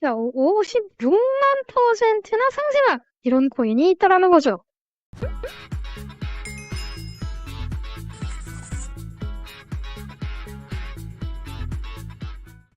자, 56만 퍼센트나 상승한 이런 코인이 있다라는 거죠.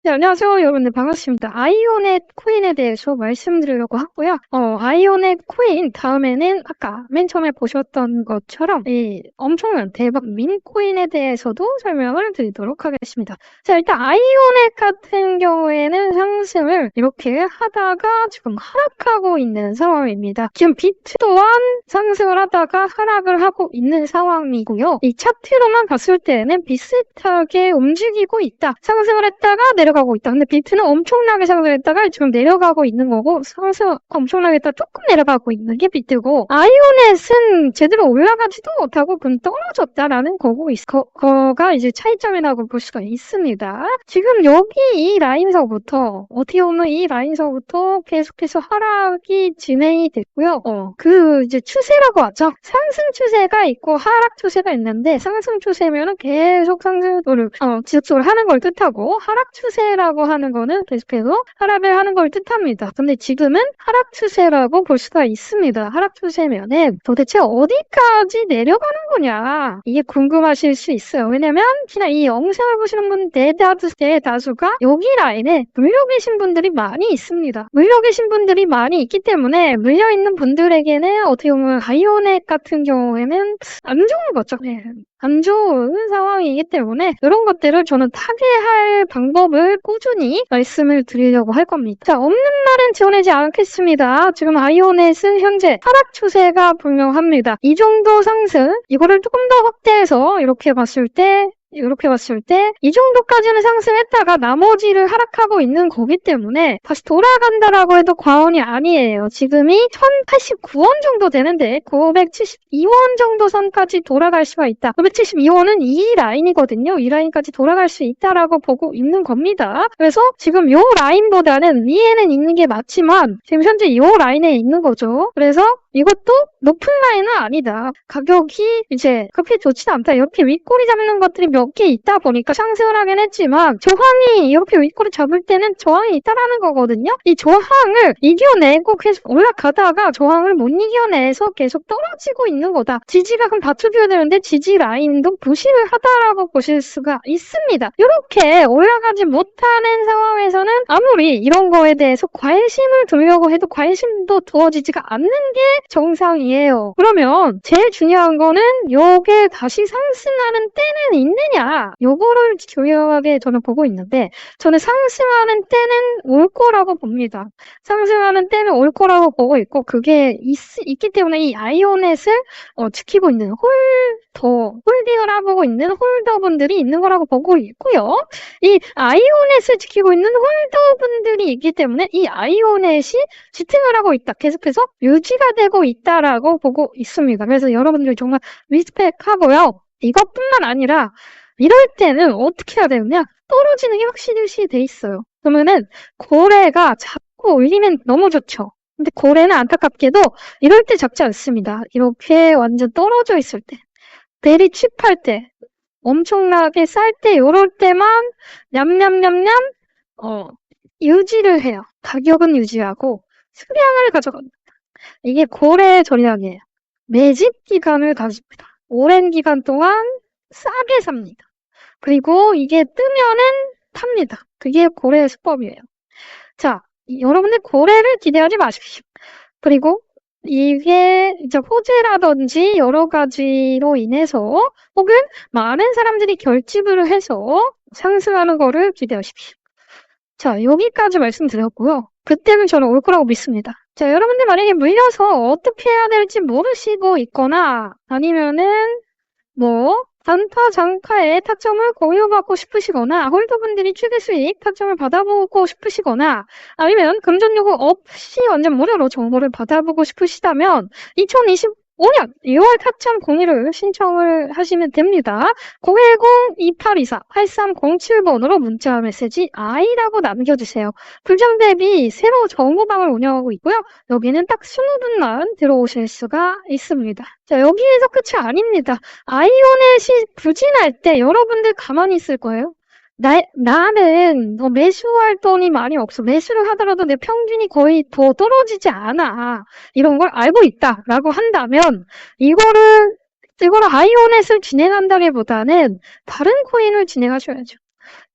네, 안녕하세요. 여러분들 반갑습니다. 아이오넷 코인에 대해서 말씀드리려고 하고요. 어, 아이오넷 코인 다음에는 아까 맨 처음에 보셨던 것처럼 이 엄청난 대박 민 코인에 대해서도 설명을 드리도록 하겠습니다. 자, 일단 아이오넷 같은 경우에는 상승을 이렇게 하다가 지금 하락하고 있는 상황입니다. 지금 비트 또한 상승을 하다가 하락을 하고 있는 상황이고요. 이 차트로만 봤을 때는 비슷하게 움직이고 있다. 상승을 했다가 내려가 고 있다. 근데 비트는 엄청나게 상승했다가 지금 내려가고 있는 거고 상승 엄청나게 했다가 조금 내려가고 있는 게 비트고 아이오넷은 제대로 올라가지도 못하고 그냥 떨어졌다라는 거고 있, 거, 거가 이제 차이점이라고 볼 수가 있습니다. 지금 여기 이 라인서부터 어떻게 보면 이 라인서부터 계속해서 하락이 진행이 됐고요. 어, 그 이제 추세라고 하죠. 상승 추세가 있고 하락 추세가 있는데 상승 추세면은 계속 상승을 어, 지속적으로 하는 걸 뜻하고 하락 추세 라고 하는 거는 계속해서 하락을 하는 걸 뜻합니다. 근데 지금은 하락 추세라고 볼 수가 있습니다. 하락 추세면은 도대체 어디까지 내려가는 거냐 이게 궁금하실 수 있어요. 왜냐면 그냥 이 영상을 보시는 분 대다수 대다수가 여기 라인에 물려 계신 분들이 많이 있습니다. 물려 계신 분들이 많이 있기 때문에 물려 있는 분들에게는 어떻게 보면 바이오넷 같은 경우에는 안 좋은 거죠. 네. 안 좋은 상황이기 때문에 이런 것들을 저는 타개할 방법을 꾸준히 말씀을 드리려고 할 겁니다. 자, 없는 말은 지어내지 않겠습니다. 지금 아이오넷은 현재 하락 추세가 분명합니다. 이 정도 상승, 이거를 조금 더 확대해서 이렇게 봤을 때 이렇게 봤을 때 이 정도까지는 상승했다가 나머지를 하락하고 있는 거기 때문에 다시 돌아간다라고 해도 과언이 아니에요. 지금이 1089원 정도 되는데 972원 정도 선까지 돌아갈 수가 있다. 972원은 이 라인이거든요. 이 라인까지 돌아갈 수 있다라고 보고 있는 겁니다. 그래서 지금 요 라인보다는 위에는 있는 게 맞지만 지금 현재 요 라인에 있는 거죠. 그래서 이것도 높은 라인은 아니다. 가격이 이제 그렇게 좋지는 않다. 이렇게 윗꼬리 잡는 것들이 몇 개 있다 보니까 상승을 하긴 했지만 저항이 이렇게 윗꼬리 잡을 때는 저항이 있다라는 거거든요. 이 저항을 이겨내고 계속 올라가다가 저항을 못 이겨내서 계속 떨어지고 있는 거다. 지지가 그럼 받쳐줘야 되는데 지지 라인도 부실을 하다라고 보실 수가 있습니다. 이렇게 올라가지 못하는 상황에서는 아무리 이런 거에 대해서 관심을 두려고 해도 관심도 두어지지가 않는 게 정상이에요. 그러면 제일 중요한 거는 요게 다시 상승하는 때는 있느냐 요거를 중요하게 저는 보고 있는데 저는 상승하는 때는 올 거라고 봅니다. 상승하는 때는 올 거라고 보고 있고 그게 있, 있기 때문에 이 아이오넷을 어, 지키고 있는 홀 더 홀딩을 하고 있는 홀더분들이 있는 거라고 보고 있고요. 이 아이오넷을 지키고 있는 홀더분들이 있기 때문에 이 아이오넷이 지탱을 하고 있다. 계속해서 유지가 되고 있다라고 보고 있습니다. 그래서 여러분들 정말 리스펙하고요. 이것뿐만 아니라 이럴 때는 어떻게 해야 되느냐? 떨어지는 게 확실시 돼 있어요. 그러면은 고래가 잡고 올리면 너무 좋죠. 근데 고래는 안타깝게도 이럴 때 잡지 않습니다. 이렇게 완전 떨어져 있을 때, 대리 칩할 때, 엄청나게 쌀 때, 이럴 때만 냠냠냠냠 어, 유지를 해요. 가격은 유지하고 수량을 가져갑니다. 이게 고래 전략이에요. 매집 기간을 가집니다. 오랜 기간 동안 싸게 삽니다. 그리고 이게 뜨면은 탑니다. 그게 고래의 수법이에요. 자, 여러분들 고래를 기대하지 마십시오. 그리고 이게 이제 호재라든지 여러 가지로 인해서 혹은 많은 사람들이 결집을 해서 상승하는 거를 기대하십시오. 자, 여기까지 말씀드렸고요. 그때는 저는 올 거라고 믿습니다. 자, 여러분들 만약에 물려서 어떻게 해야 될지 모르시고 있거나 아니면은 뭐 단타 장타에 타점을 공유받고 싶으시거나 홀더분들이 최대 수익 타점을 받아보고 싶으시거나 아니면 금전 요구 없이 완전 무료로 정보를 받아보고 싶으시다면 2025년 2월 타점 공유를 신청을 하시면 됩니다. 010-2824-8307번으로 문자 메시지 I라고 남겨주세요. 불장 대비 새로 정보방을 운영하고 있고요. 여기는 딱 20분만 들어오실 수가 있습니다. 자, 여기에서 끝이 아닙니다. 아이오넷이 부진할 때 여러분들 가만히 있을 거예요. 나, 나는 너 매수할 돈이 많이 없어. 매수를 하더라도 내 평균이 거의 더 떨어지지 않아. 이런 걸 알고 있다라고 한다면 이거를 이거를 아이오넷을 진행한다기보다는 다른 코인을 진행하셔야죠.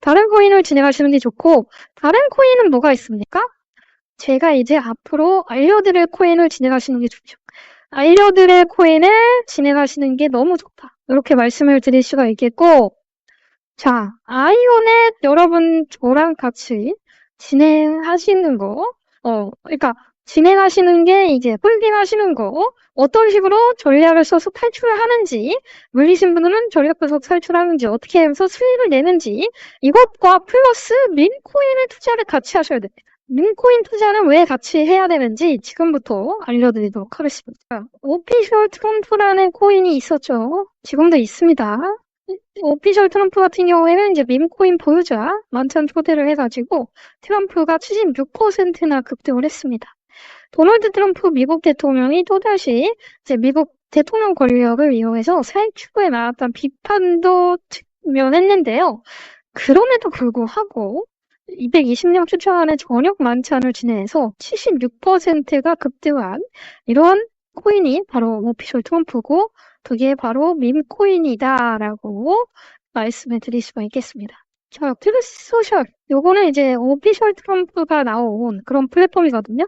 다른 코인을 진행하시는 게 좋고 다른 코인은 뭐가 있습니까? 제가 이제 앞으로 알려드릴 코인을 진행하시는 게 좋죠. 알려드릴 코인을 진행하시는 게 너무 좋다. 이렇게 말씀을 드릴 수가 있겠고 자, 아이오넷 여러분 저랑 같이 진행하시는 거, 어, 그러니까 진행하시는 게 이제 홀딩 하시는 거, 어떤 식으로 전략을 써서 탈출을 하는지, 물리신 분들은 전략을 써서 탈출하는지, 어떻게 해서 수익을 내는지, 이것과 플러스 민코인을 투자를 같이 하셔야 됩니다. 민코인 투자는 왜 같이 해야 되는지 지금부터 알려드리도록 하겠습니다. 오피셜 트럼프라는 코인이 있었죠. 지금도 있습니다. 오피셜 트럼프 같은 경우에는 이제 밈코인 보유자 만찬 초대를 해가지고 트럼프가 76%나 급등을 했습니다. 도널드 트럼프 미국 대통령이 또다시 이제 미국 대통령 권력을 이용해서 사익 추구에 나왔던 비판도 직면했는데요. 그럼에도 불구하고 220명 추천하는 저녁 만찬을 진행해서 76%가 급등한 이러한 코인이 바로 오피셜 트럼프고 그게 바로 밈코인이다라고 말씀을 드릴 수가 있겠습니다. 자, 트루스 소셜. 요거는 이제 오피셜 트럼프가 나온 그런 플랫폼이거든요.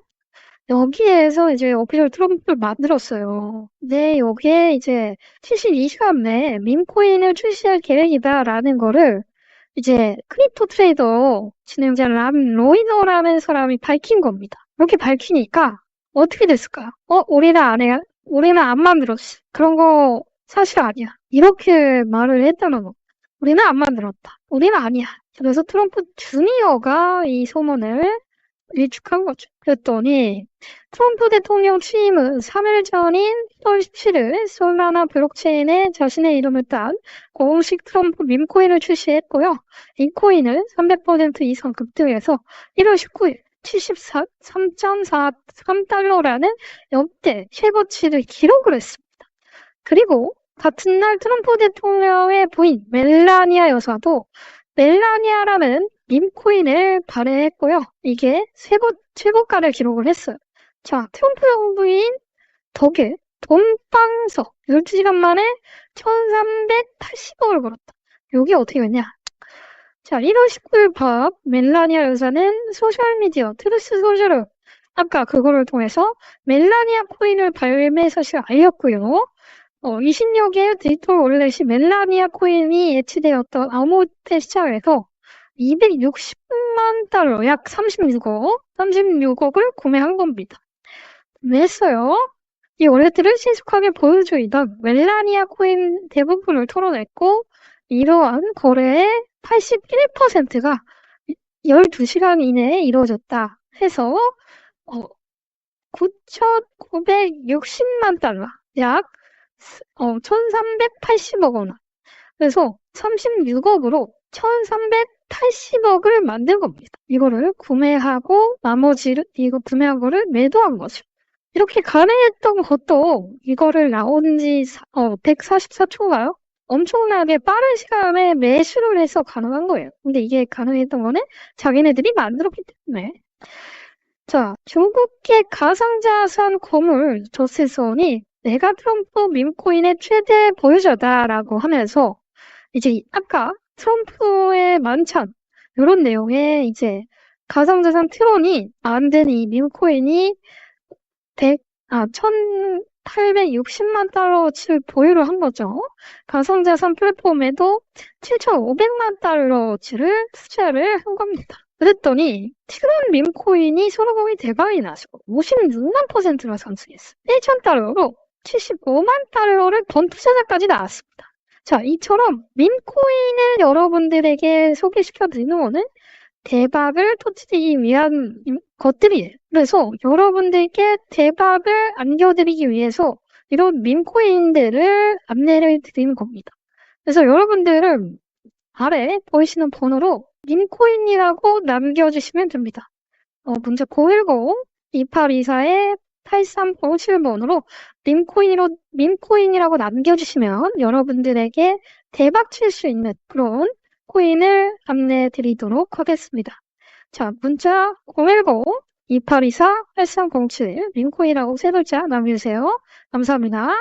여기에서 이제 오피셜 트럼프를 만들었어요. 네, 여기에 이제 72시간 내에 밈코인을 출시할 계획이다라는 거를 이제 크립토 트레이더 진행자 람 로이너라는 사람이 밝힌 겁니다. 이렇게 밝히니까 어떻게 됐을까요? 어, 우리는 안 해, 우리는 안 만들었어. 그런 거 사실 아니야. 이렇게 말을 했다는 거. 우리는 안 만들었다. 우리는 아니야. 그래서 트럼프 주니어가 이 소문을 일축한 거죠. 그랬더니 트럼프 대통령 취임 후 3일 전인 1월 17일 솔라나 블록체인에 자신의 이름을 딴 공식 트럼프 밈코인을 출시했고요. 이 코인은 300% 이상 급등해서 1월 19일 73.43달러라는 역대 최고치를 기록을 했습니다. 그리고 같은 날 트럼프 대통령의 부인 멜라니아 여사도 멜라니아라는 밈코인을 발행했고요. 이게 최고, 최고가를 기록을 했어요. 자, 트럼프 영부인 덕에 돈방석 12시간 만에 1380억을 벌었다. 여기 어떻게 됐냐? 자, 1월 19일 밤 멜라니아 여사는 소셜미디어 트루스 소셜을 아까 그거를 통해서 멜라니아 코인을 발매 사실 알렸고요. 어, 20여 개의 디지털 월렛이 멜라니아 코인이 예치되었던 아모테 시장에서 260만 달러, 약 36억, 36억을 구매한 겁니다. 왜 했어요? 이 월렛들을 신속하게 보여주이던 멜라니아 코인 대부분을 털어냈고, 이러한 거래의 81%가 12시간 이내에 이루어졌다 해서 어, 9,960만 달러, 약 어, 1,380억 원. 그래서 36억으로 1,380억을 만든 겁니다. 이거를 구매하고 나머지를 이거 구매한 거를 매도한 거죠. 이렇게 가능했던 것도 이거를 나온 지 어, 144초가요? 엄청나게 빠른 시간에 매수를 해서 가능한 거예요. 근데 이게 가능했던 거는 자기네들이 만들었기 때문에. 자, 중국계 가상자산 거물 조세선이 내가 트럼프 밈코인의 최대 보유자다라고 하면서 이제 아까 트럼프의 만찬 이런 내용의 이제 가상자산 트론이 안 된이 밈코인이 100, 아, 1860만 달러치를 보유를 한 거죠. 가상자산 플랫폼에도 7,500만 달러치를 투자를 한 겁니다. 그랬더니 트론 밈코인이 소로공이 대박이 나서 56만 퍼센트로 상승했어. 1,000달러로 75만 달러를 번 투자자까지 나왔습니다. 자, 이처럼 밈코인을 여러분들에게 소개시켜 드리는 거는 대박을 터뜨리기 위한 것들이에요. 그래서 여러분들께 대박을 안겨드리기 위해서 이런 밈코인들을 안내를 드리는 겁니다. 그래서 여러분들은 아래 보이시는 번호로 밈코인이라고 남겨주시면 됩니다. 어, 문자 010-2824에 8307번으로 밈코인으로, 밈코인이라고 남겨주시면 여러분들에게 대박 칠 수 있는 그런 민 코인을 안내해 드리도록 하겠습니다. 자, 문자 010-2824-8307 민코인이라고 세 글자 남겨주세요. 감사합니다.